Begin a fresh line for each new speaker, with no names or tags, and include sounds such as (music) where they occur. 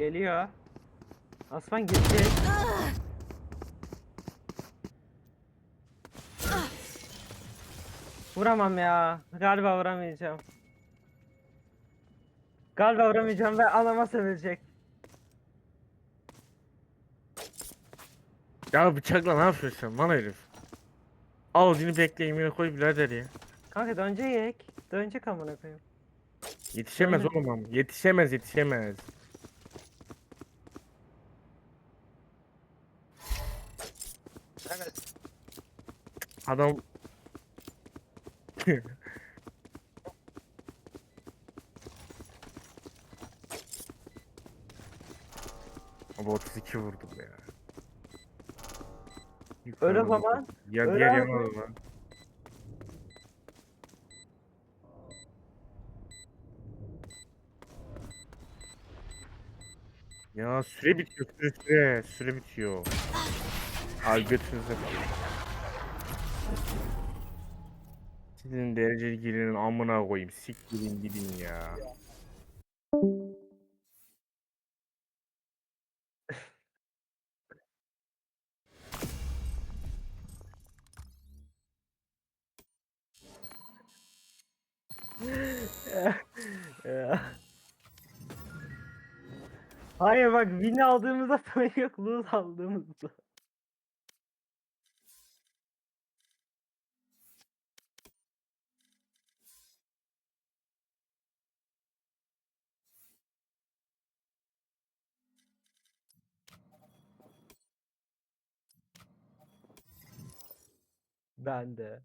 Geliyor. Aslan gitti. Vuramam ya. Galiba vuramayacağım. Galiba vuramayacağım ve anama sevilecek.
Ya bıçakla ne yapıyorsun sen lan herif? Al dini bekle yemeğine koy birader ya.
Kanka dönecek. Dönecek amına koyayım.
Yetişemez oğlum. Yetişemez yetişemez.
Evet.
Adam (laughs) Ama 32 vurdum ya.
Öyle zaman,
Ya
öyle
diğer
abi.
yana lan. Ya süre bitiyor süre süre süre bitiyor. Ay götünüze Sizin dereceli girinin amına koyayım siktirin gidin ya.
Ya. Hayır bak win aldığımızda sorun yok lose aldığımızda. Ben de.